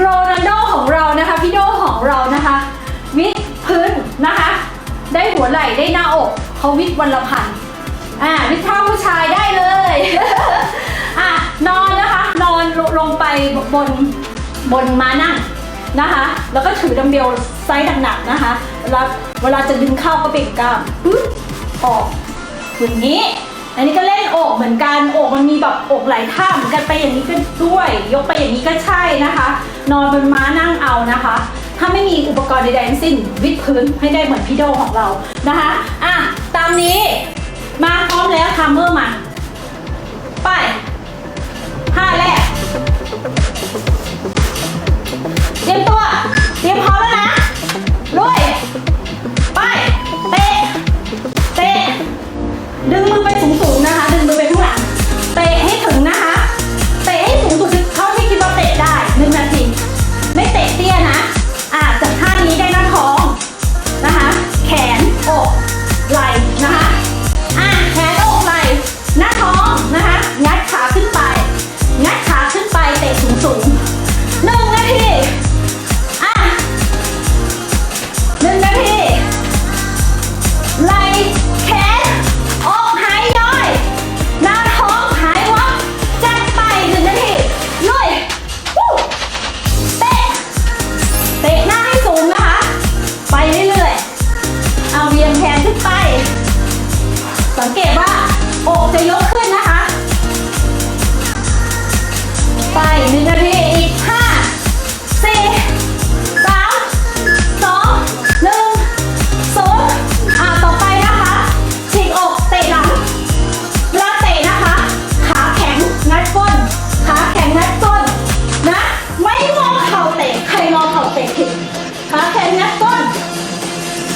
โรนัลโดของเรานะคะ พี่โดของเรานะคะวิดพื้นนะคะ ได้หัวไหล่ได้หน้าอกเขาวิดวันละพันอ่าวิดเท่าผู้ชายได้เลยอะนอนนะคะ นอนลลงไปบนบนม้านั่งนะคะ แล้วก็ถือดัมเบลไซส์หนักๆนะคะแล้วเวลาจะดึงเข้าก็เบ่งกล้ามปึ๊บออกอย่างนี้ อันนี้ก็เล่นอกเหมือนกันอกมันมีแบบอกหลายท่าเหมือนกันไปอย่างนี้ก็ด้วย ยกไปอย่างนี้ก็ใช่นะคะ นอนบนม้านั่งเอานะคะ ถ้าไม่มีอุปกรณ์ใดๆทั้งสิ้นวิดพื้นให้ได้เหมือนพี่โดของเรานะคะอะตามนี้มาพร้อมแล้วทัมเมอร์มาไปท่าแรกเตรียมตัว เตรียมพร้อมแล้วนะลุยไป เตะ เตะ ดึงมือไป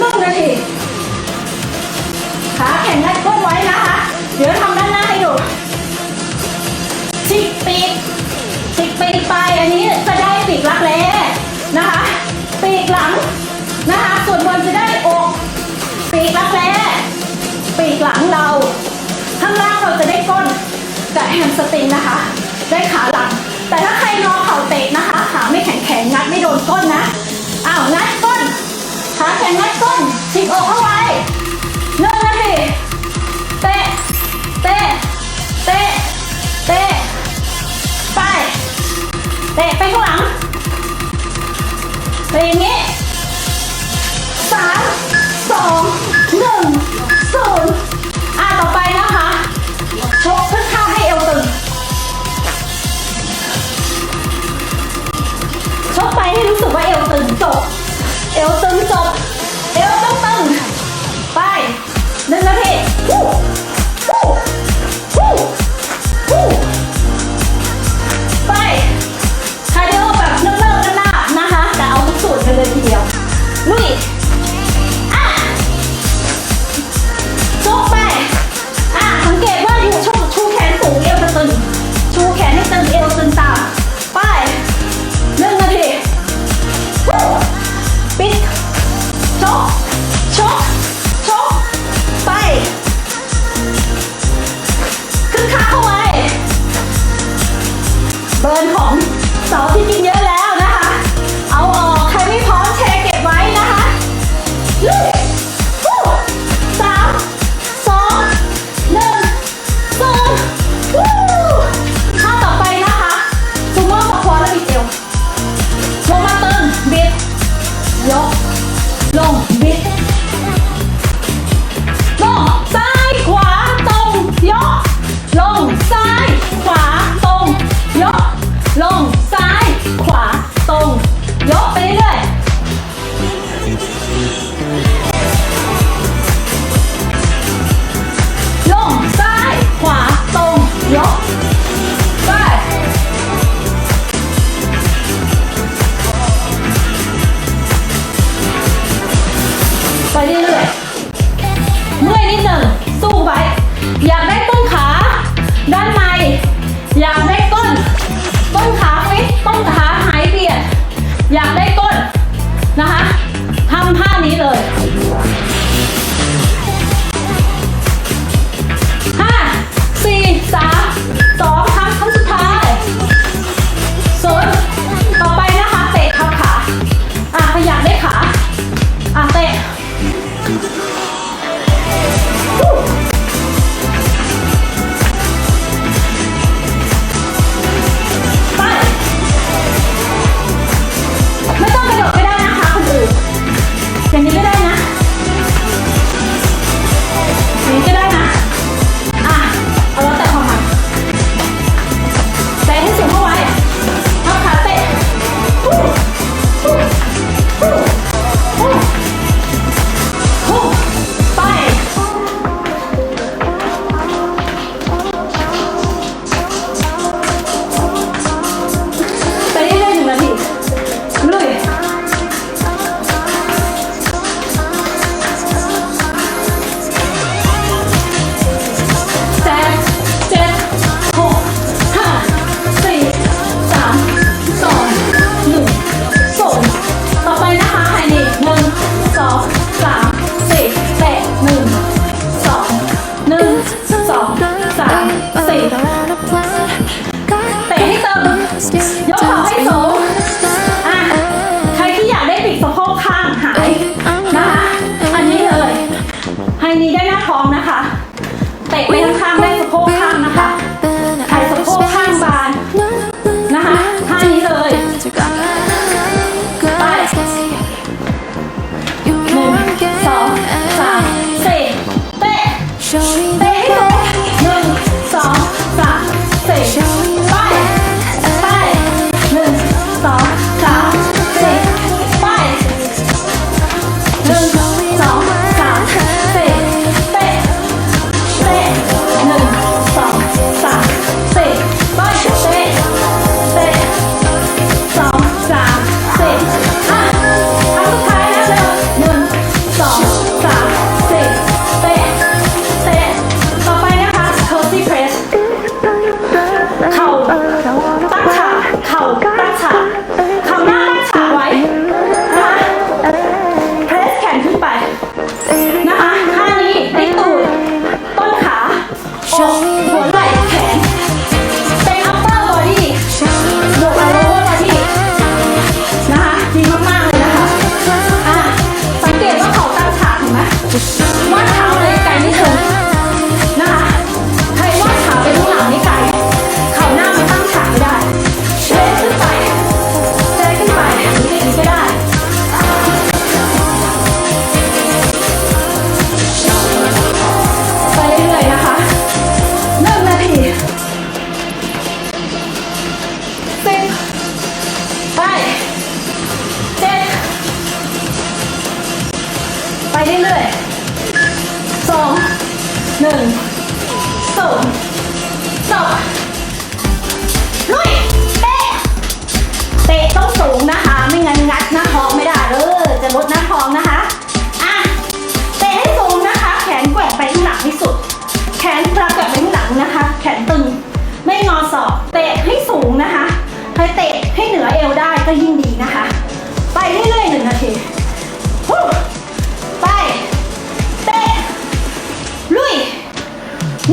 นึ่งนาทีขาแข็งงัดก้นไว้นะคะ เดี๋ยวทำด้านหน้าให้ดูฉีกปีกฉีกปีกไปอันนี้จะได้ปีกรักแร้นะคะ ปีกหลังนะคะส่วนบนจะได้อกปีกรักแร้ปีกหลังเรา ข้างล่างเราจะได้ก้นกับแฮมสตริงนะคะ ได้ขาหลัง แต่ถ้าใครงอเข่าเตะนะคะ ขาไม่แข็งแข็งงัดไม่โดนก้นนะอ้าวงัดก้น ขาแข็งงัดก้นฉีกอกเข้าไว้หนึ่งนาทีเตะ เตะ เตะ เตะ ไป เตะไปข้างหลังเตะอย่างนี้สามสองหนึ่งศูนย์อะต่อไปนะคะ ชกขึ้นข้าให้เอวตึง ชกไปให้รู้สึกว่าเอวตึงจบ เอวตึงจบ 靠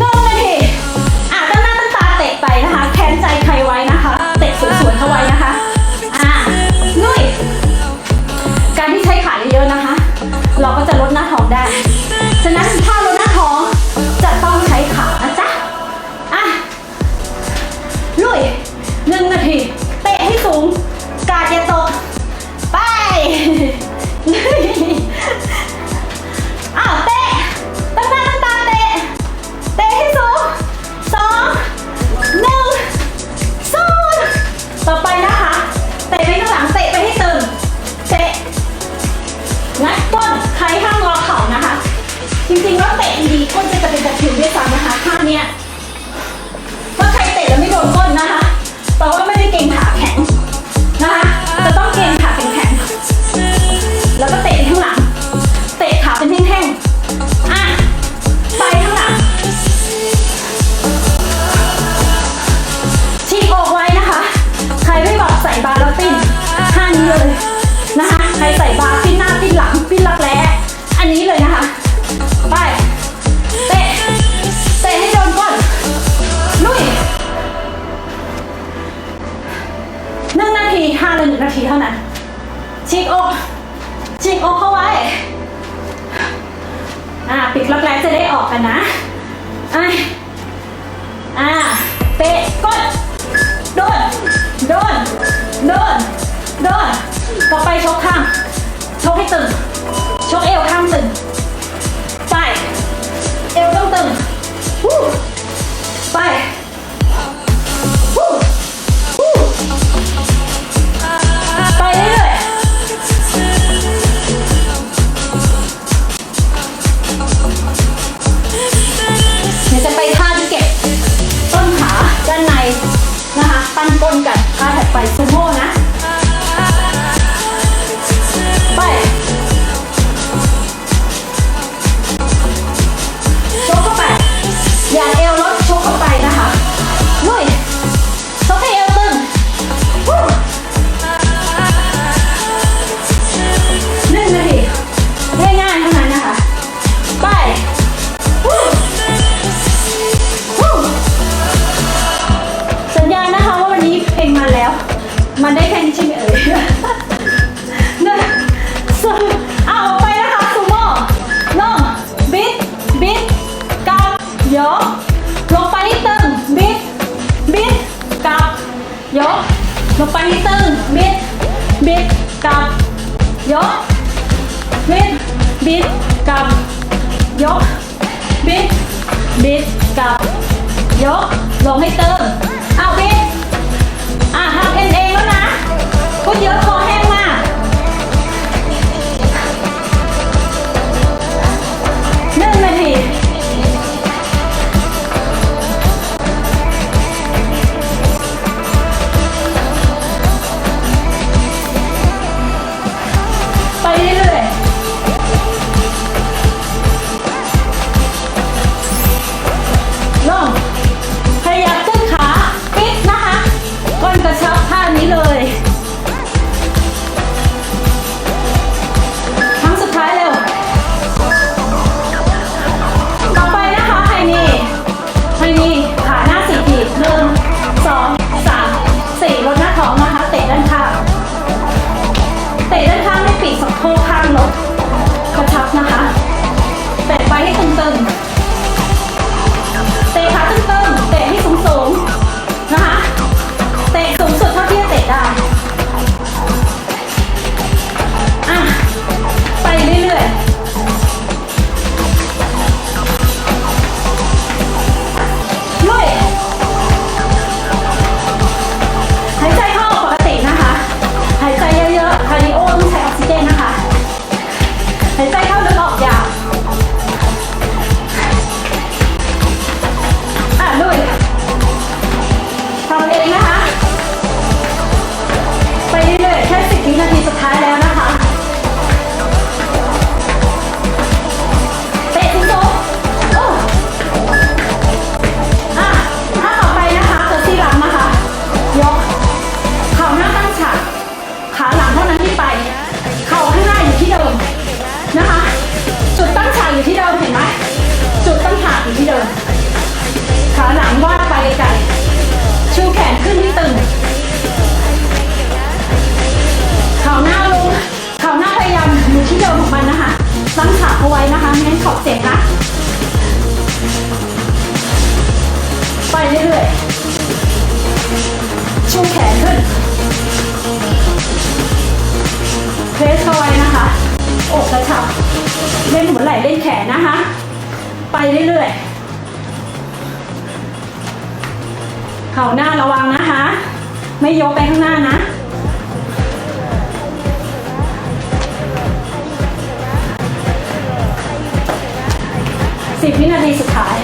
No, no. แกลจะได้ออกกันนะอะอะเตะกดโดนโดนโดนโดนต่อไปชกข้างชกให้ตึงชกเอวข้างตึงไป เอวต้องตึงไป ต้นกัดขาถัดไปซูโม่นะ บิดกับยก บิด บิดกับ ยก ลงให้เติมเอาบิด อะทำเองแล้วนะคุณเยอะคอแห้ อกกระชับเล่นหัวไหล่เล่นแขนนะคะ ไปเรื่อยๆ เข่าหน้าระวังนะคะ ไม่ยกไปข้างหน้านะ สิบวินาทีสุดท้าย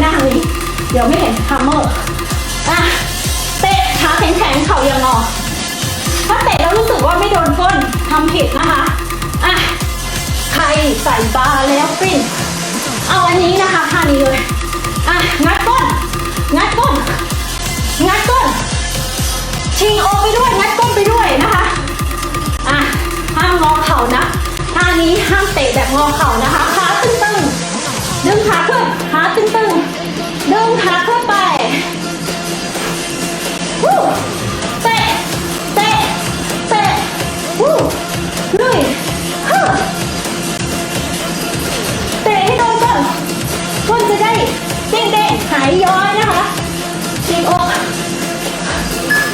หน้านี้ เดี๋ยวไม่เห็นฮัมเมอร์อะเตะขาแข็งๆเข่ายังงอถ้าเตะแล้วรู้สึกว่าไม่โดนก้นทำผิดนะคะอะใครใส่บาร์แล้วปิ้นเอาอันนี้นะคะท่านี้เลยอะงัดก้นงัดก้นงัดก้นชิงโอไปด้วยงัดก้นไปด้วยนะคะอะห้ามงอเข่านะท่านี้ห้ามเตะแบบงอเข่านะคะ ดึงขาขึ้นขาตึงๆดึงขาขึ้นไปวู้เตะเตะเตะวู้ลุยฮึเตะให้โดนก่อนก้นจะได้เด้งๆหายย้อยนะคะชิงอก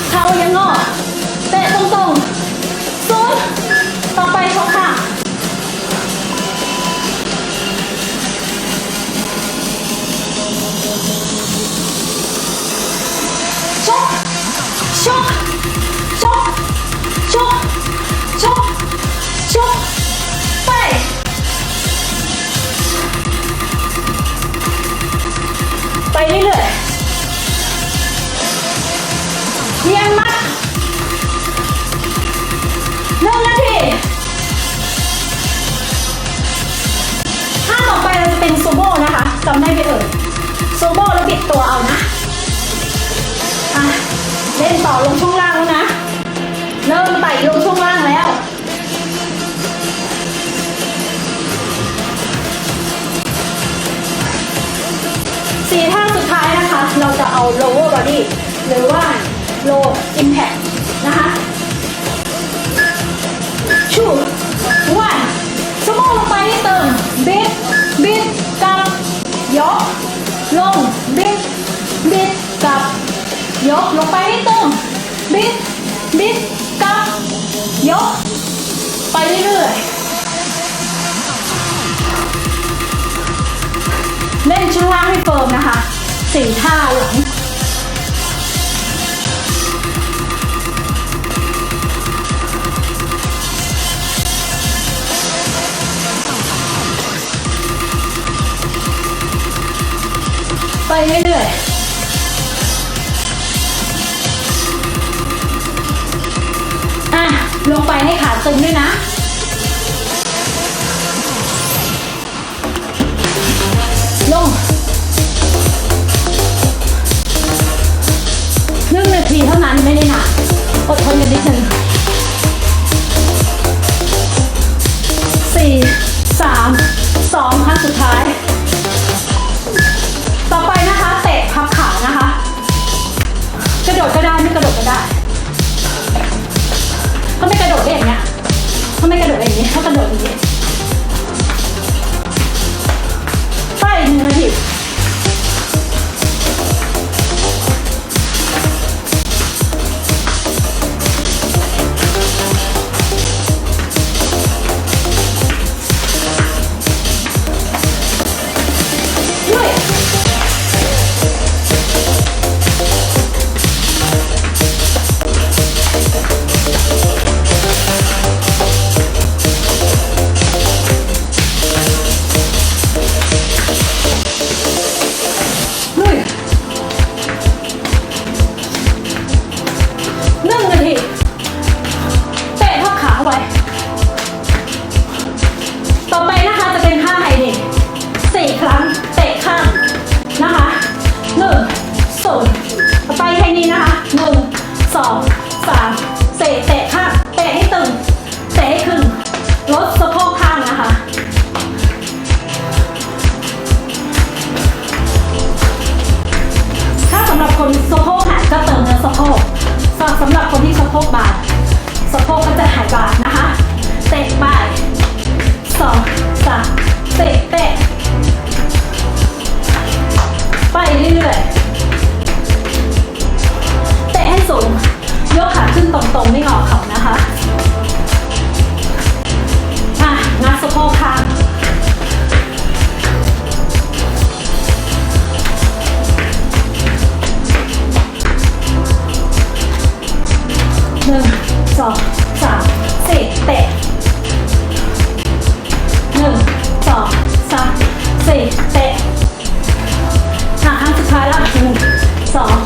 เท้ายังงอเตะตรงๆ จำได้ไหมเอ่ยซูโม่แล้วบิดตัวเอานะอะเล่นต่อลงช่วงล่างแล้วนะ เริ่มไต่ลงช่วงล่างแล้ว สี่ท่าสุดท้ายนะคะ เราจะเอา lower body หรือว่า low impact นะคะ ยก ลง บิด บิดกับ ยกลงไปให้ตึงบิด บิดกับ ยก ไปเรื่อยเล่นช่วงล่างให้เฟิร์มนะคะสี่ท่าหลัง เรื่อยๆอะลงไปให้ขาตึงด้วยนะ ลงหนึ่งนาทีเท่านั้นไม่ได้หนักอดทนกันนิดนึง สะโพกก็จะหายบานนะคะ เตะไปสองสามเตะเตะไปเรื่อยๆ เตะให้สูง ยกขาขึ้นตรงๆ ไม่งอเข่านะคะ อะงัดสะโพกข้างหนึ่ง สองสามสี่เตะหนึ่งสองสามสี่เตะหาครั้งสุดท้ายละหนึ่งสอง